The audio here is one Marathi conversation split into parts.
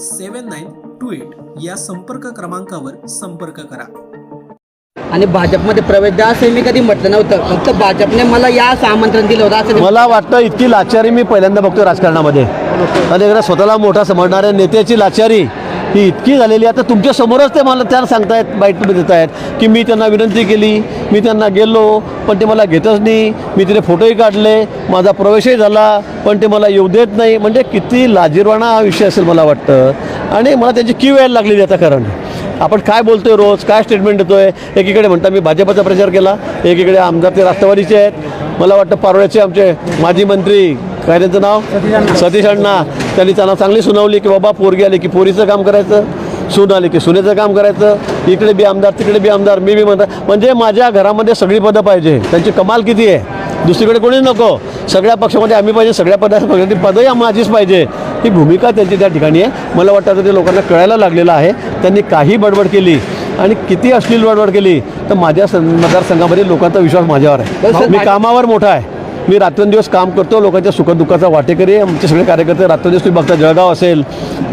seven nine two eight या संपर्क क्रमांकावर संपर्क करा. आणि भाजपमध्ये प्रवेश द्या असं मी कधी म्हटलं नव्हतं. फक्त भाजपने मला या असं आमंत्रण दिलं होतं असं मला वाटतं इतकी लाचारी मी पहिल्यांदा बघतो राजकारणामध्ये. आणि एकदा स्वतःला मोठा समजणाऱ्या नेत्याची लाचारी ही इतकी झालेली आहे. आता तुमच्या समोरच ते मला त्याला सांगतायत बाईट देत आहेत की मी त्यांना विनंती केली मी त्यांना गेलो पण ते मला घेतच नाही. मी तिथे फोटोही काढले माझा प्रवेशही झाला पण ते मला येऊ देत नाही. म्हणजे किती लाजीरवाणा हा विषय असेल मला वाटतं. आणि मला त्यांची की यायला लागलेली आता कारण. आपण काय बोलतोय रोज काय स्टेटमेंट देतोय? एकीकडे म्हणता मी भाजपचा प्रचार केला एकीकडे आमदार ते राष्ट्रवादीचे आहेत. मला वाटतं पारोळ्याचे आमचे माजी मंत्री काय त्यांचं नाव? सतीश अण्णा. त्यांनी त्यांना चांगली सुनावली की बाबा पोरगी आली की पोरीचं काम करायचं सून आली की सुनेचं काम करायचं. इकडे बी आमदार तिकडे बी आमदार मी बी म्हणतात म्हणजे माझ्या घरामध्ये सगळी पदं पाहिजे. त्यांची कमाल किती आहे? दुसरीकडे कोणी नको. सगळ्या पक्षामध्ये आम्ही पाहिजे सगळ्या पदा पदही माझीच पाहिजे. ही भूमिका त्यांची त्या ठिकाणी आहे. मला वाटतं ते लोकांना कळायला लागलेलं आहे. त्यांनी काही बडबड केली आणि किती अश्लील बडबड केली तर माझ्या सं- मतदारसंघामध्ये लोकांचा विश्वास माझ्यावर आहे. मी कामावर मोठा आहे. मी रात्रंदिवस काम करतो लोकांच्या सुखदुःखाचा वाटेकरी आहे. आमचे सगळे कार्यकर्ते रात्रंदिवस तुम्ही बघता जळगाव असेल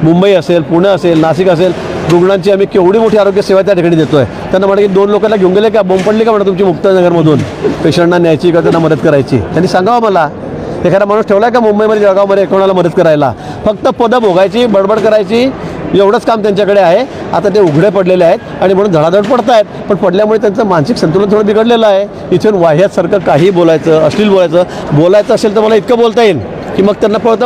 मुंबई असेल पुणे असेल नाशिक असेल रुग्णांची आम्ही केवढी मोठी आरोग्य सेवा त्या ठिकाणी देतो आहे त्यांना म्हणा की दोन लोकांना घेऊन गेले का बोंब पडली का म्हणा तुमची मुक्तानगरमधून? पेशंटना न्यायची का त्यांना मदत करायची? त्यांनी सांगावं मला एखादा माणूस ठेवला आहे का मुंबईमध्ये जळगावमध्ये कोणाला मदत करायला? फक्त पदं भोगायची बडबड करायची एवढंच काम त्यांच्याकडे आहे. आता ते उघडे पडलेले आहेत आणि म्हणून धडाधड पडत आहेत पण पडल्यामुळे त्यांचं मानसिक संतुलन थोडं बिघडलेलं आहे. इथून वाह्यासारखं काही बोलायचं अश्लील बोलायचं. बोलायचं असेल तर मला इतकं बोलता येईल की मग त्यांना पळतं